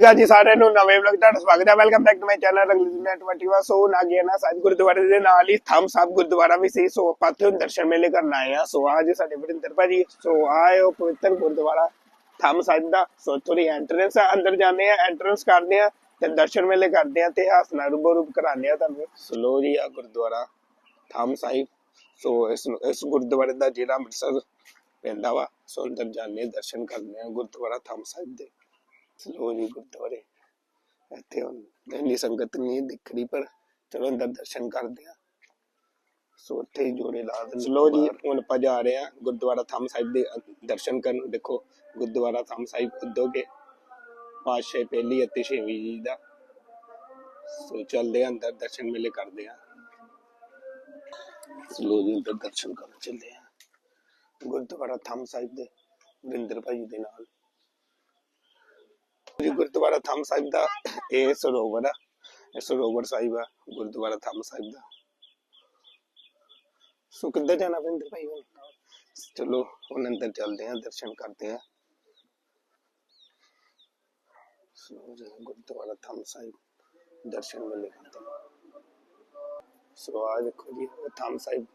ਗਾ ਜੀ ਸਾਰਿਆਂ ਨੂੰ ਨਵੇਂ ਵਲੌਗ ਤੁਹਾਡਾ ਸਵਾਗਤ ਹੈ। Welcome back to my channel ਰੰਗਲੀਨਾ 21 so ਨਾਗਿਆ ਨਾ ਗੁਰਦੁਆਰੇ ਦੇ ਨਾਲ ਹੀ ਥੰਮ ਸਾਹਿਬ ਗੁਰਦੁਆਰਾ ਵੀ ਸੀ। ਸੋ ਆਪਾਂ ਉੱਥੇ ਦਰਸ਼ਨ ਮੇਲੇ ਕਰਨ ਆਏ ਆ। ਸੋ ਅੱਜ ਸਾਡੇ ਵਰਿੰਦਰ ਭਾਜੀ। ਸੋ ਆਇਓ ਪਵਿੱਤਰ ਗੁਰਦੁਆਰਾ। ਥੰਮ ਸਾਹਿਬ ਦਾ। ਸੋ ਥੋੜੀ ਐਂਟਰੈਂਸ ਆ। ਅੰਦਰ ਜਾਂਦੇ ਆ ਐਂਟਰੈਂਸ ਕਰਦੇ ਆ ਤੇ ਦਰਸ਼ਨ ਮੇਲੇ ਕਰਦੇ ਆ ਤੇ ਹਾਸਨਾ ਰੂਬੋ ਰੂਪ ਕਰਾਉਂਦੇ ਆ ਤੁਹਾਨੂੰ। ਸਲੋ ਜੀ ਆ ਗੁਰਦੁਆਰਾ। ਥੰਮ ਸਾਹਿਬ ਸੋ ਇਸ ਇਸ ਗੁਰਦੁਆਰੇ ਦਾ ਜਿਹੜਾ ਅੰਮ੍ਰਿਤਸਰ ਪੈਂਦਾ ਵਾ, ਸੋ ਅੰਦਰ ਜਾਂਦੇ ਦਰਸ਼ਨ ਕਰਦੇ ਆ ਗੁਰਦੁਆਰਾ ਥੰਮ ਸਾਹਿਬ ਦੇ। ਸਲੋ ਜੀ ਗੁਰਦੁਆਰੇ ਇੱਥੇ ਹੁਣ ਇੰਨੀ ਸੰਗਤ ਨਹੀਂ ਦਿਖ ਰਹੀ ਪਰ ਚਲੋ ਅੰਦਰ ਦਰਸ਼ਨ ਕਰਦੇ ਆ ਸੋ ਉੱਥੇ ਹੀ ਜੋੜੇ ਲਾ ਦਿੰਦੇ ਸਲੋ ਜੀ ਹੁਣ ਆਪਾਂ ਜਾ ਰਹੇ ਆ ਗੁਰਦੁਆਰਾ ਥੰਮ ਸਾਹਿਬ ਦੇ ਦਰਸ਼ਨ ਕਰਨ। ਦੇਖੋ ਗੁਰਦੁਆਰਾ ਥੰਮ ਸਾਹਿਬ ਉਦੋਗੇ ਪਾਸ਼ੇ ਪਹਿਲੀ ਅਤੇ ਛੇਵੀਂ ਜੀ ਦਾ। ਸੋ ਚੱਲਦੇ ਆ ਅੰਦਰ ਦਰਸ਼ਨ ਮੇਲੇ ਕਰਦੇ ਆ ਸਲੋ ਜੀ ਅੰਦਰ ਦਰਸ਼ਨ ਕਰਨ ਚੱਲਦੇ ਆ ਗੁਰਦੁਆਰਾ ਥੰਮ ਸਾਹਿਬ ਦੇ ਵਰਿੰਦਰ ਭਾਈ ਦੇ ਨਾਲ। ਜੀ ਗੁਰਦੁਆਰਾ ਥੰਮ ਸਾਹਿਬ ਦਾ ਇਹ ਸਰੋਵਰ ਆ ਇਹ ਸਰੋਵਰ ਸਾਹਿਬ ਆ ਗੁਰਦੁਆਰਾ ਥੰਮ ਸਾਹਿਬ ਦਾ ਸੋ ਕਿੱਧਰ ਜਾਣਾ ਵਰਿੰਦਰ ਭਾਈ ਹੁਣ ਚਲੋ ਹੁਣ ਅੰਦਰ ਚੱਲਦੇ ਆ ਦਰਸ਼ਨ ਕਰਦੇ ਆ ਸੋ ਜੀ ਗੁਰਦੁਆਰਾ ਥੰਮ ਸਾਹਿਬ ਦਰਸ਼ਨ ਮੇਲੇ ਕਰਦੇ ਆ ਸੋ ਆ ਦੇਖੋ ਜੀ ਉਹ ਥੰਮ ਸਾਹਿਬ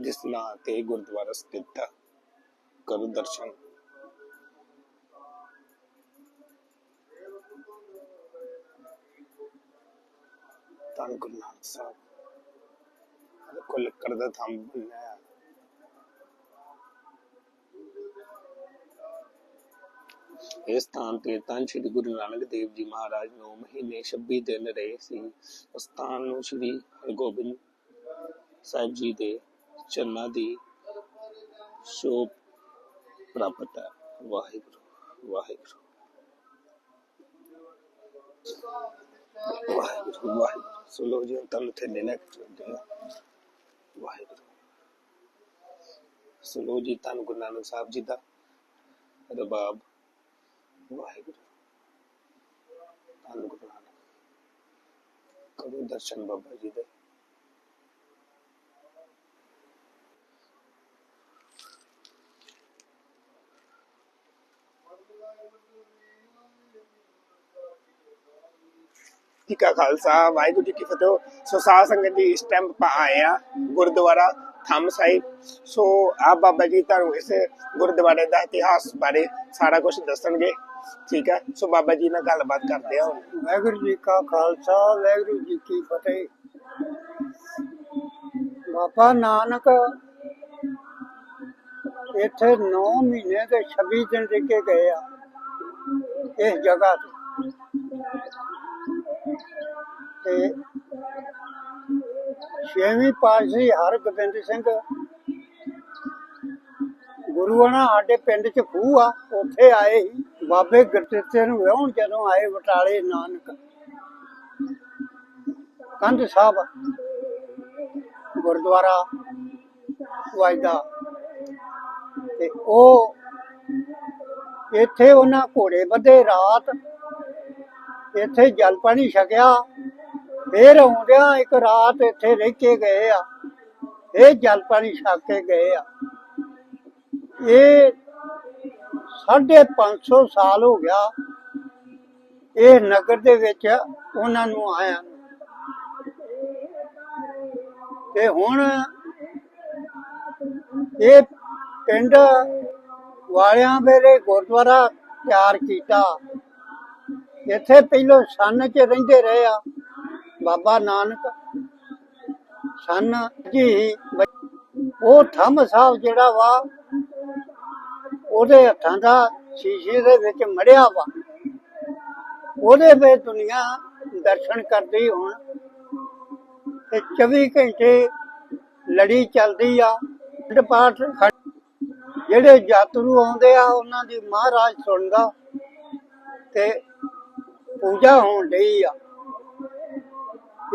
ਜਿਸ ਨਾਂ ਤੇ ਗੁਰਦੁਆਰਾ ਸਥਿਤ ਆ ਕਰੋ ਦਰਸ਼ਨ ਧੰਨ ਗੁਰੂ ਨਾਨਕ ਸਾਹਿਬ ਦੇਖੋ ਲੱਕੜ ਦਾ ਥੰਮ ਬਣਿਆ ਇਸ ਸਥਾਨ ਤੇ ਤਾਂ ਸ੍ਰੀ ਗੁਰੂ ਨਾਨਕ ਦੇਵ ਜੀ ਮਹਾਰਾਜ ਨੂੰ ਮਹੀਨੇ 26 ਦਿਨ ਰਹੇ ਸੀ। ਉਸ ਸਥਾਨ ਨੂੰ ਸ੍ਰੀ ਹਰਗੋਬਿੰਦ ਸਾਹਿਬ ਜੀ ਦੇ ਚਰਨਾਂ ਦੀ ਸ਼ੋਭ ਪ੍ਰਾਪਤ ਹੈ। ਵਾਹਿਗੁਰੂ ਵਾਹਿਗੁਰੂ। ਵਾਹਿਗੁਰੂ ਵਾਹਿਗੁਰੂ। ਸੁਣੋ ਜੀ ਤੁਹਾਨੂੰ ਥੱਲੇ ਲੈ ਕੇ ਚੱਲਦੇ ਹਾਂ ਵਾਹਿਗੁਰੂ ਸੁਣੋ ਜੀ ਧੰਨ ਗੁਰੂ ਨਾਨਕ ਸਾਹਿਬ ਜੀ ਦਾ ਰਬਾਬ ਵਾਹਿਗੁਰੂ ਧੰਨ ਗੁਰੂ ਨਾਨਕ ਕਰੋ ਦਰਸ਼ਨ ਬਾਬਾ ਜੀ ਦੇ ਜੀ ਕਾ ਖਾਲਸਾ ਵਾਹਿਗੁਰੂ ਜੀ ਕੀ ਫਤਿਹ ਸੋ ਸਾਧ ਸੰਗਤ ਜੀ ਇਸ ਟਾਈਮ ਆਪਾਂ ਆਏ ਆ ਗੁਰਦੁਆਰਾ ਥੰਮ ਸਾਹਿਬ ਸੋ ਆ ਬਾਬਾ ਜੀ ਤੁਹਾਨੂੰ ਇਸ ਗੁਰਦੁਆਰੇ ਦਾ ਇਤਿਹਾਸ ਬਾਰੇ ਸਾਰਾ ਕੁਝ ਦੱਸਣਗੇ ਠੀਕ ਹੈ ਸੋ ਬਾਬਾ ਜੀ ਨਾਲ ਗੱਲਬਾਤ ਕਰਦੇ ਆ ਹੁਣ ਵਾਹਿਗੁਰੂ ਜੀ ਕਾ ਖਾਲਸਾ ਵਾਹਿਗੁਰੂ ਜੀ ਕੀ ਫਤਿਹ ਬਾਬਾ ਨਾਨਕ ਇੱਥੇ 9 ਮਹੀਨੇ ਤੇ 26 ਦਿਨ ਰਹਿ ਕੇ ਗਏ ਆ ਇਸ ਜਗ੍ਹਾ ਤੇ ਤੇ ਛੇਵੀਂ ਪਾਤਸ਼ਾਹੀ ਹਰਗੋਬਿੰਦ ਸਿੰਘ ਗੁਰੂਆਂ ਸਾਡੇ ਪਿੰਡ ਚ ਖੂਹ ਆ, ਉੱਥੇ ਆਏ ਸੀ। ਬਾਬੇ ਗੁਰਦਿੱਤੇ ਨੂੰ ਵਿਆਹਣ ਜਦੋਂ ਆਏ ਬਟਾਲੇ ਨਾਨਕ। ਕੰਧ ਸਾਹਿਬ, ਗੁਰਦੁਆਰਾ ਵਜਦਾ। ਤੇ ਉਹ, ਇੱਥੇ ਉਹਨਾਂ ਘੋੜੇ ਬੱਧੇ ਰਾਤ ਇੱਥੇ ਜਲ ਪਾਣੀ ਛਕਿਆ, ਫੇਰ ਆਉਂਦਿਆਂ ਇੱਕ ਰਾਤ ਇੱਥੇ ਰਹਿ ਕੇ ਗਏ ਆ। ਇਹ ਜਲ ਪਾਣੀ ਛਕ ਕੇ ਗਏ ਆ। ਇਹ ਸਾਢੇ 500 ਸਾਲ ਹੋ ਗਿਆ ਇਹ ਨਗਰ ਦੇ ਵਿੱਚ ਉਹਨਾਂ ਨੂੰ ਆਇਆ ਤੇ ਹੁਣ ਇਹ ਪਿੰਡ ਵਾਲਿਆਂ ਵੇਲੇ ਗੁਰਦੁਆਰਾ ਤਿਆਰ ਕੀਤਾ। ਇੱਥੇ ਪਹਿਲੋਂ ਸੰਨ 'ਚ ਰਹਿੰਦੇ ਰਹੇ ਆ। ਬਾਬਾ ਨਾਨਕ ਸੰਨ ਜੀ, ਉਹ ਥੰਮ ਸਾਹਿਬ ਜਿਹੜਾ ਵਾ, ਉਹਦੇ ਹੱਥਾਂ ਦਾ ਸ਼ੀਸ਼ੇ ਦੇ ਵਿੱਚ ਮੜਿਆ ਵਾ। ਉਹਦੇ ਵਿੱਚ ਦੁਨੀਆ ਦਰਸ਼ਨ ਕਰਦੀ ਹੁਣ। ਤੇ 24 ਘੰਟੇ ਲੜੀ ਚੱਲਦੀ ਆ। ਪਿੰਡ ਪਾਠ ਖ- ਜਿਹੜੇ ਯਾਤਰੂ ਆਉਂਦੇ ਆ, ਉਹਨਾਂ ਦੀ ਮਹਾਰਾਜ ਸੁਣਦਾ। ਤੇ ਪੂਜਾ ਹੋਣ ਡਈ ਆ।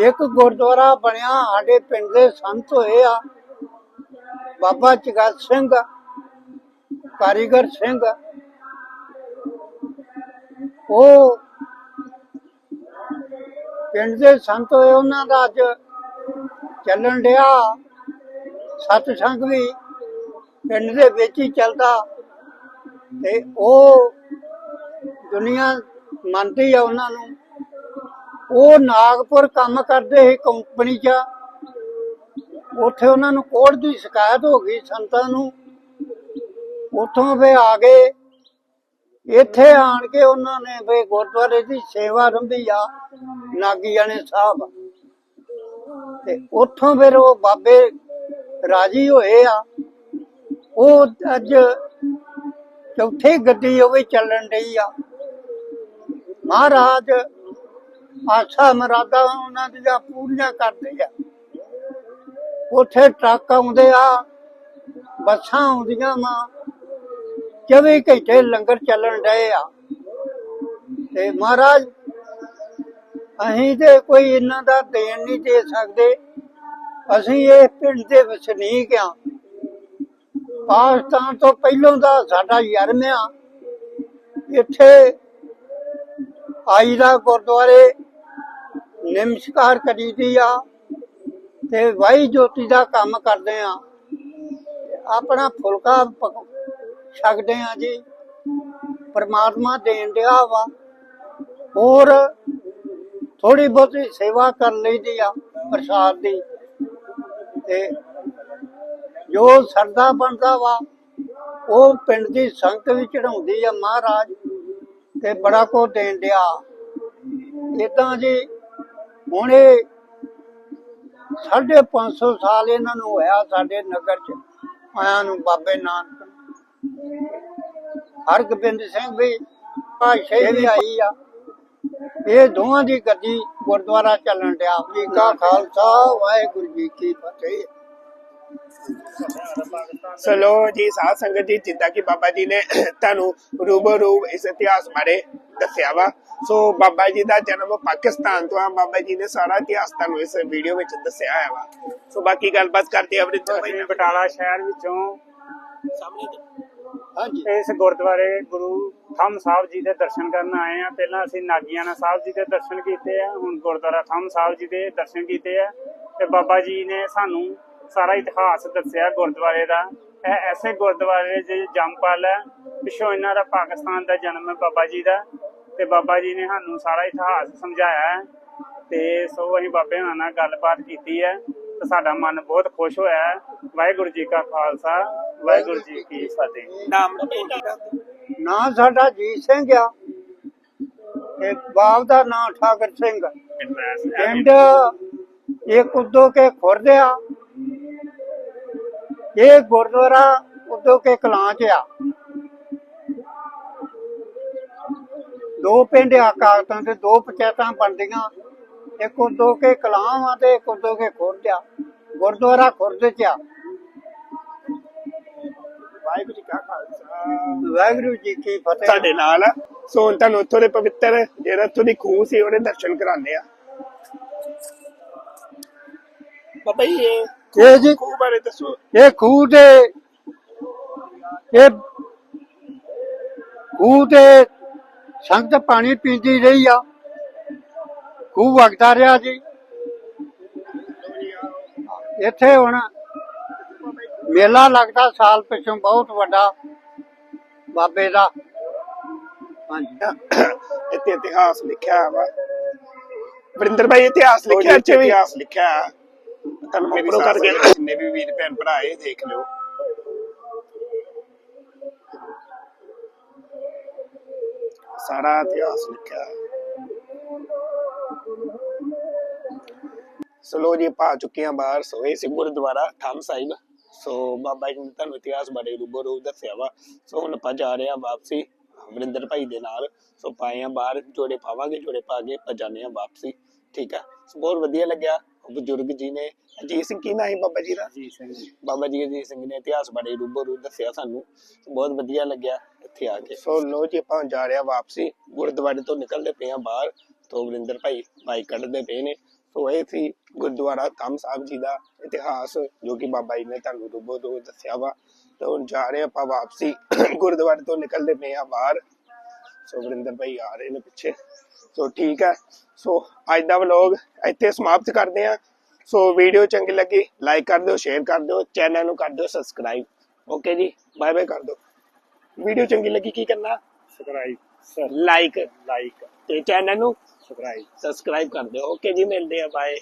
ਇੱਕ ਗੁਰਦੁਆਰਾ ਬਣਿਆ, ਸਾਡੇ ਪਿੰਡ ਦੇ ਸੰਤ ਹੋਏ ਆ। ਬਾਬਾ ਚਗਤ ਸਿੰਘ, ਕਾਰੀਗਰ ਸਿੰਘ। ਉਹ ਪਿੰਡ ਦੇ ਸੰਤ ਹੋਏ, ਉਹਨਾਂ ਦਾ ਅੱਜ ਚੱਲਣ ਡਿਆ। ਸਤਸੰਗ ਵੀ ਪਿੰਡ ਦੇ ਵਿੱਚ ਹੀ ਚੱਲਦਾ। ਤੇ ਉਹ ਦੁਨੀਆ ਮੰਨਦੀ ਆ ਉਹਨਾਂ ਨੂੰ। ਉਹ ਨਾਗਪੁਰ ਕੰਮ ਕਰਦੇ ਸੀ ਕੰਪਨੀ 'ਚ। ਉੱਥੇ ਉਹਨਾਂ ਨੂੰ ਕੋਰਟ ਦੀ ਸ਼ਿਕਾਇਤ ਹੋ ਗਈ ਸੰਤਾਂ ਨੂੰ। ਉੱਥੋਂ ਵੇ ਆ ਗਏ। ਇੱਥੇ ਆਣ ਕੇ ਉਹਨਾਂ ਨੇ ਵੇ ਗੁਰਦੁਆਰੇ ਦੀ ਸੇਵਾ ਰੰਭੀ ਆ ਨਾਗੀਆਣੇ ਸਾਹਿਬ। ਤੇ ਉੱਥੋਂ ਫਿਰ ਉਹ ਬਾਬੇ ਰਾਜੀ ਹੋਏ ਆ। ਉਹ ਅੱਜ ਚੌਥੀ ਗੱਡੀ ਉਹ ਵੀ ਚੱਲਣ ਡਈ ਆ। ਮਹਾਰਾਜ, ਆਸਾ ਮਰਾਦਾ ਉਹਨਾਂ ਦੀਆਂ ਪੂਰੀਆਂ ਕਰਦੇ ਆ। ਉੱਥੇ ਟਰੱਕ ਆਉਂਦੇ ਆ, ਬੱਸਾਂ ਆਉਂਦੀਆਂ ਵਾ 24 ਘੰਟੇ ਲੰਗਰ ਚੱਲਣ ਡਏ ਆ। ਤੇ ਮਹਾਰਾਜ, ਅਸੀਂ ਤੇ ਕੋਈ ਇਹਨਾਂ ਦਾ ਦੇਣ ਨਹੀਂ ਦੇ ਸਕਦੇ। ਅਸੀਂ ਇਹ ਪਿੰਡ ਦੇ ਵਸਨੀਕ ਆ। ਪਾਕਿਸਤਾਨ ਤੋਂ ਪਹਿਲੋਂ ਦਾ ਸਾਡਾ ਯਰਮ ਆ। ਇੱਥੇ ਆਈ ਦਾ ਗੁਰਦੁਆਰੇ ਨਿਮਸਕਾਰ ਕਰੀਦੀ ਆ ਤੇ ਵਾਈ ਜੋਤੀ ਦਾ ਕੰਮ ਕਰਦੇ ਆ। ਆਪਣਾ ਫੁਲਕਾ ਛਕਦੇ ਆ ਜੀ। ਪਰਮਾਤਮਾ ਦੇਣ ਡਿਆ ਵਾ। ਹੋਰ ਥੋੜੀ ਬਹੁਤੀ ਸੇਵਾ ਕਰ ਲਈਦੀ ਆ ਪ੍ਰਸਾਦ ਦੀ। ਤੇ ਜੋ ਸਰਦਾ ਬਣਦਾ ਵਾ, ਉਹ ਪਿੰਡ ਦੀ ਸੰਗਤ ਵੀ ਚੜਾਉਂਦੀ ਆ ਮਹਾਰਾਜ। ਤੇ ਬੜਾ ਕੋ ਦੇਣ ਡਿਆ। ਇਦਾਂ ਜੀ ਹੁਣ ਇਹ ਸਾਢੇ ਪੰਜ ਸੌ ਸਾਲ ਇਹਨਾਂ ਨੂੰ ਹੋਇਆ ਸਾਡੇ ਨਗਰ ਚ ਆਇਆਂ ਨੂੰ ਬਾਬੇ ਨਾਨਕ ਹਰਗੋਬਿੰਦ ਸਿੰਘ ਵੀ ਪਾਸ਼ੇ ਵੀ ਆਈ ਆ। ਇਹ ਦੋਵਾਂ ਦੀ ਗੱਡੀ ਗੁਰਦੁਆਰਾ ਚੱਲਣ ਡਿਆ। ਜੀ ਕਾ ਖਾਲਸਾ ਵਾਹਿਗੁਰੂ ਜੀ ਕੀ ਫਤਿਹ। ਸੋ ਲੋ ਜੀ ਸਾਧ ਸੰਗਤ ਜੀ ਜਿੱਦਾਂ ਕਿ ਬਾਬਾ ਜੀ ਨੇ ਤੁਹਾਨੂੰ ਰੂਬਰੂ ਇਸ ਇਤਿਹਾਸ ਬਾਰੇ ਦੱਸਿਆ ਵਾ। ਸੋ ਬਾਬਾ ਜੀ ਦਾ ਜਨਮ ਪਾਕਿਸਤਾਨ ਤੋਂ ਆ। ਬਾਬਾ ਜੀ ਨੇ ਸਾਰਾ ਇਤਿਹਾਸ ਤੁਹਾਨੂੰ ਇਸ ਵੀਡੀਓ ਵਿੱਚ ਦੱਸਿਆ ਹੋਇਆ ਵਾ। ਸੋ ਬਾਕੀ ਗੱਲਬਾਤ ਕਰਦੇ ਆ ਅਮਰਿੰਦਰ ਭਾਈ। ਬਟਾਲਾ ਸ਼ਹਿਰ ਵਿੱਚੋਂ ਸਾਹਮਣੇ। ਹਾਂਜੀ। ਇਸ ਗੁਰਦੁਆਰੇ ਗੁਰੂ ਥੰਮ ਸਾਹਿਬ ਜੀ ਦੇ ਦਰਸ਼ਨ ਕਰਨ ਆਏ ਆ। ਪਹਿਲਾਂ ਅਸੀਂ ਨਾਗੀਆਣਾ ਸਾਹਿਬ ਜੀ ਦੇ ਦਰਸ਼ਨ ਕੀਤੇ ਆ। ਹੁਣ ਗੁਰਦੁਆਰਾ ਥੰਮ ਸਾਹਿਬ ਜੀ ਦੇ ਦਰਸ਼ਨ ਕੀਤੇ ਆ। ਤੇ ਬਾਬਾ ਜੀ ਨੇ ਸਾਨੂੰ ਸਾਰਾ ਇਤਿਹਾਸ ਦੱਸਿਆ ਗੁਰਦੁਆਰੇ ਦਾ। ਇਹ ਐਸੇ ਗੁਰਦੁਆਰੇ ਜੇ ਜੰਮਪਲ ਹੈ ਪਿਛੋਂ ਇਹਨਾਂ ਦਾ ਪਾਕਿਸਤਾਨ ਦਾ ਜਨਮ ਹੈ ਬਾਬਾ ਜੀ ਦਾ। ਤੇ ਬਾਬਾ ਜੀ ਨੇ ਸਾਨੂੰ ਸਾਰਾ ਇਤਿਹਾਸ ਸਮਝਾਇਆ ਤੇ ਸੋ ਅਸੀਂ ਬਾਬੇ ਹੋਣਾ ਨਾਲ ਗੱਲਬਾਤ ਕੀਤੀ ਹੈ। ਤੇ ਸਾਡਾ ਮਨ ਬਹੁਤ ਖੁਸ਼ ਹੋਇਆ ਵਾਹਿਗੁਰੂ ਜੀ ਕਾ ਖਾਲਸਾ ਵਾਹਿਗੁਰੂ ਜੀ ਕੀ ਫਤਿਹ। ਨਾਮ ਤੁਹਾਡਾ? ਨਾਂ ਸਾਡਾ ਜੀਤ ਸਿੰਘ ਆ। ਤੇ ਬਾਪ ਦਾ ਨਾਂ ਠਾਕਰ ਸਿੰਘ। ਪਿੰਡ ਇਹ ਕੁੱਦੋ ਕੇ ਖੁਰਦਿਆ ਇਹ ਗੁਰਦੁਆਰਾ ਕੁੱਦੋ ਕੇ ਕਲਾਂ ਚ ਆ। ਦੋ ਪਿੰਡ ਆ ਕਾਗਤਾਂ ਤੇ ਦੋ ਪੰਚਾਇਤਾਂ ਬਣਦੀਆਂ। ਇੱਕ ਕੁੱਦੋ ਕੇ ਕਲਾਂ ਆ ਤੇ ਇੱਕ ਕੁੱਦੋ ਕੇ ਖੁਰਦਿਆ ਗੁਰਦੁਆਰਾ ਖੁਰਦ ਚ ਆ। ਵਾਹਿਗੁਰੂ ਜੀ ਕਾ ਖਾਲਸਾ। ਵਾਹਿਗੁਰੂ ਜੀ ਕੀ ਫਤਿਹ। ਸਾਡੇ ਨਾਲ ਆ। ਸੋ ਹੁਣ ਤੁਹਾਨੂੰ ਉੱਥੋਂ ਦੇ ਪਵਿੱਤਰ ਜਿਹੜਾ ਉੱਥੋਂ ਦੀ ਖੂਹ ਸੀ ਉਹਦੇ ਦਰਸ਼ਨ ਕਰਾਉਂਦੇ ਆ। ਬਾਬਾ ਜੀ ਇਹ ਇਹ ਜੀ ਖੂਹ ਬਾਰੇ ਦੱਸੋ। ਇਹ ਖੂਹ ਦੇ ਇਹ ਖੂਹ ਦੇ ਸੰਗਤ ਪਾਣੀ ਪੀਂਦੀ ਰਹੀ ਆ। ਖੂਹ ਵਗਦਾ ਰਿਹਾ ਜੀ। ਇੱਥੇ ਹੁਣ ਮੇਲਾ ਲੱਗਦਾ ਸਾਲ ਪਿਛੋਂ ਬਹੁਤ ਵੱਡਾ ਬਾਬੇ ਦਾ। ਹਾਂਜੀ। ਇੱਥੇ ਇਤਿਹਾਸ ਲਿਖਿਆ ਵਾ। ਵਰਿੰਦਰ ਭਾਈ ਇਤਿਹਾਸ ਲਿਖਿਆ ਵੀ? ਇਤਿਹਾਸ ਲਿਖਿਆ। ਤੁਹਾਨੂੰ ਮੋਕਰੋ ਕਰਕੇ ਜਿੰਨੇ ਵੀ ਵੀਰ ਭੈਣ ਭਰਾ ਇਹ ਦੇਖ ਲਿਓ। ਸਾਰਾ ਇਤਿਹਾਸ ਲਿਖਿਆ ਸੋ ਲੋ ਜੀ ਆ ਚੁੱਕੇ ਹਾਂ ਬਾਹਰ ਸੋ ਇਹ ਸੀ ਗੁਰਦੁਆਰਾ ਥੰਮ ਸਾਹਿਬ। ਸੋ ਬਾਬਾ ਜੀ ਨੇ ਤੁਹਾਨੂੰ ਇਤਿਹਾਸ ਬਾਰੇ ਰੂਬਰੂ ਦੱਸਿਆ ਵਾ। ਸੋ ਹੁਣ ਆਪਾਂ ਜਾ ਰਹੇ ਹਾਂ ਵਾਪਸੀ ਵਰਿੰਦਰ ਭਾਈ ਦੇ ਨਾਲ। ਸੋ ਪਾਏ ਆ ਬਾਹਰ ਜੋੜੇ ਪਾਵਾਂਗੇ ਜੋੜੇ ਪਾ ਕੇ ਆਪਾਂ ਜਾਂਦੇ ਹਾਂ ਵਾਪਸੀ। ਠੀਕ ਆ ਸੋ ਬਹੁਤ ਵਧੀਆ ਲੱਗਿਆ। ਬਜ਼ੁਰਗ ਜੀ ਨੇ ਅਜੀਤ ਸਿੰਘ ਕੀ ਨਾਂ ਹੈ ਬਾਬਾ ਜੀ ਦਾ? ਜੀ ਸਿੰਘ ਜੀ। ਬਾਬਾ ਜੀ ਅਜੀਤ ਸਿੰਘ ਨੇ ਇਤਿਹਾਸ ਬਾਰੇ ਰੂਬਰੂ ਦੱਸਿਆ ਸਾਨੂੰ। ਬਹੁਤ ਵਧੀਆ ਲੱਗਿਆ ਇੱਥੇ ਆ ਕੇ। ਸੋ ਲੋ ਜੀ ਆਪਾਂ ਜਾ ਰਹੇ ਵਾਪਸੀ। ਗੁਰਦੁਆਰੇ ਤੋਂ ਨਿਕਲਦੇ ਪਏ ਹਾਂ ਬਾਹਰ। ਤੋਂ ਵਰਿੰਦਰ ਭਾਈ ਬਾਈਕ ਕੱਢਦੇ ਪਏ ਨੇ। ਸੋ ਇਹ ਸੀ ਗੁਰਦੁਆਰਾ ਧੰਮ ਸਾਹਿਬ ਜੀ ਦਾ ਇਤਿਹਾਸ ਜੋ ਕਿ ਬਾਬਾ ਜੀ ਨੇ ਤੁਹਾਨੂੰ ਰੂਬਰੂ ਦੱਸਿਆ ਵਾ। ਤੇ ਹੁਣ ਜਾ ਰਹੇ ਆਪਾਂ ਵਾਪਸੀ। ਗੁਰਦੁਆਰੇ ਤੋਂ ਨਿਕਲਦੇ ਪਏ ਹਾਂ ਬਾਹਰ। ਸੋ ਵਰਿੰਦਰ ਭਾਈ ਆ ਰਹੇ ਨੇ ਪਿੱਛੇ। ਸੋ ਠੀਕ ਹੈ। ਸੋ ਅੱਜ ਦਾ ਵਲੌਗ ਇੱਥੇ ਸਮਾਪਤ ਕਰਦੇ ਹਾਂ। ਸੋ ਵੀਡੀਓ ਚੰਗੀ ਲੱਗੀ ਲਾਈਕ ਕਰ ਦਿਓ ਸ਼ੇਅਰ ਕਰ ਦਿਓ ਚੈਨਲ ਨੂੰ ਕਰ ਦਿਓ subscribe okay ji bye bye ਕਰ ਦਿਓ। ਵੀਡੀਓ ਚੰਗੀ ਲੱਗੀ ਕੀ ਕਰਨਾ? ਸਬਸਕ੍ਰਾਈਬ ਲਾਈਕ ਲਾਈਕ ਤੇ ਚੈਨਲ ਨੂੰ ਸਬਸਕ੍ਰਾਈਬ ਸਬਸਕ੍ਰਾਈਬ ਕਰ ਦਿਓ। ਓਕੇ ਜੀ ਮਿਲਦੇ ਆ ਬਾਏ